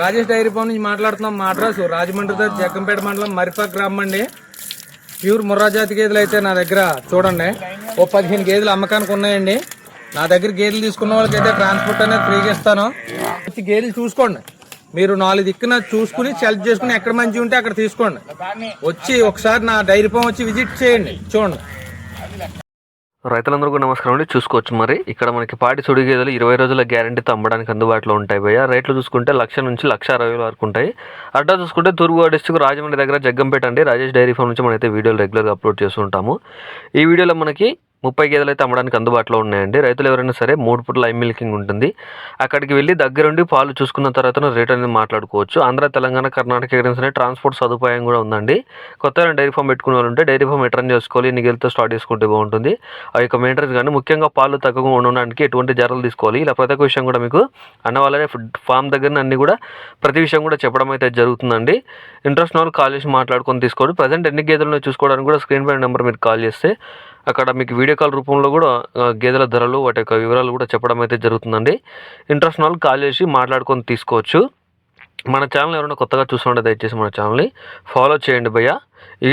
Rajesh dairy farm నుంచి మాట్లాడుతున్నాం. మాడ్రాసు రాజమండ్రి దగ్గర జగ్గంపేట మండలం మరిపాక్ గ్రామం అండి. ప్యూర్ ముర్రా జాతి గేదెలు అయితే నా దగ్గర చూడండి. ఓ పదిహేను గేదెలు అమ్మకానికి ఉన్నాయండి. నా దగ్గర గేదెలు తీసుకున్న వాళ్ళకి అయితే ట్రాన్స్పోర్ట్ అనేది ఫ్రీగా ఇస్తాను. వచ్చి గేదెలు చూసుకోండి. మీరు నాలుగు దిక్కున చూసుకుని సెలెక్ట్ చేసుకుని ఎక్కడ మంచి ఉంటే అక్కడ తీసుకోండి. వచ్చి ఒకసారి నా డైరీ ఫామ్ వచ్చి విజిట్ చేయండి. చూడండి. రైతులందరికీ నమస్కారం అండి. చూసుకోవచ్చు మరి. ఇక్కడ మనకి పాటి సుడి గేదెలు ఇరవై రోజుల గ్యారంటీతో అమ్మడానికి అందుబాటులో ఉంటాయి భయ్య. రేట్లు చూసుకుంటే లక్ష నుంచి లక్ష అరవై వేల వరకు ఉంటాయి. అడ్డా చూసుకుంటే తూర్పుగోదావరి డిస్టిక్ రాజమండ్రి దగ్గర జగ్గంపేట అండి. రాజేష్ డైరీ ఫామ్ నుంచి మనమైతే వీడియోలు రెగ్యులర్గా అప్లోడ్ చేస్తుంటాము ఈ వీడియోలో మనకి ముప్పై గేదెలు అయితే అమ్మడానికి అందుబాటులో ఉన్నాయండి. రైతులు ఎవరైనా సరే మూడు పూట లైవ్ మిల్కింగ్ ఉంటుంది. అక్కడికి వెళ్ళి దగ్గరుండి పాలు చూసుకున్న తర్వాత రేట్ అనేది మాట్లాడుకోవచ్చు. ఆంధ్ర తెలంగాణ కర్ణాటక ఎక్కడైనా ట్రాన్స్పోర్ట్ సదుపాయం కూడా ఉందండి. కొత్తగా డైరీ ఫామ్ పెట్టుకునే వాళ్ళు ఉంటే డైరీ ఫామ్ రిటర్న్ చేసుకోవాలి ఎన్ని గేదెలతో స్టార్ట్ చేసుకుంటే బాగుంటుంది. ఆ యొక్క మెయింటెనెన్స్ కానీ ముఖ్యంగా పాలు తక్కువగా ఉండడానికి ఎటువంటి జాగ్రత్తలు తీసుకోవాలి. ఇలా ప్రతి ఒక్క విషయం కూడా మీకు అన్న వాళ్ళనే ఫామ్ దగ్గర అన్ని కూడా ప్రతి విషయం కూడా చెప్పడం అయితే జరుగుతుందండి. ఇంట్రెస్ట్ వాళ్ళు కాల్ చేసి మాట్లాడుకొని తీసుకోండి. ప్రజెంట్ ఎన్ని గేదెలను చూసుకోవడానికి కూడా స్క్రీన్ పై నెంబర్ మీరు కాల్ చేస్తే అక్కడ మీకు వీడియో కాల్ రూపంలో కూడా గేదెల ధరలు వాటి యొక్క వివరాలు కూడా చెప్పడం అయితే జరుగుతుందండి. ఇంట్రెస్ట్ వాళ్ళు కాల్ చేసి మాట్లాడుకొని తీసుకోవచ్చు. మన ఛానల్ ఎవరైనా కొత్తగా చూసుకుంటే దయచేసి మన ఛానల్ని ఫాలో చేయండి భయ్య. ఈ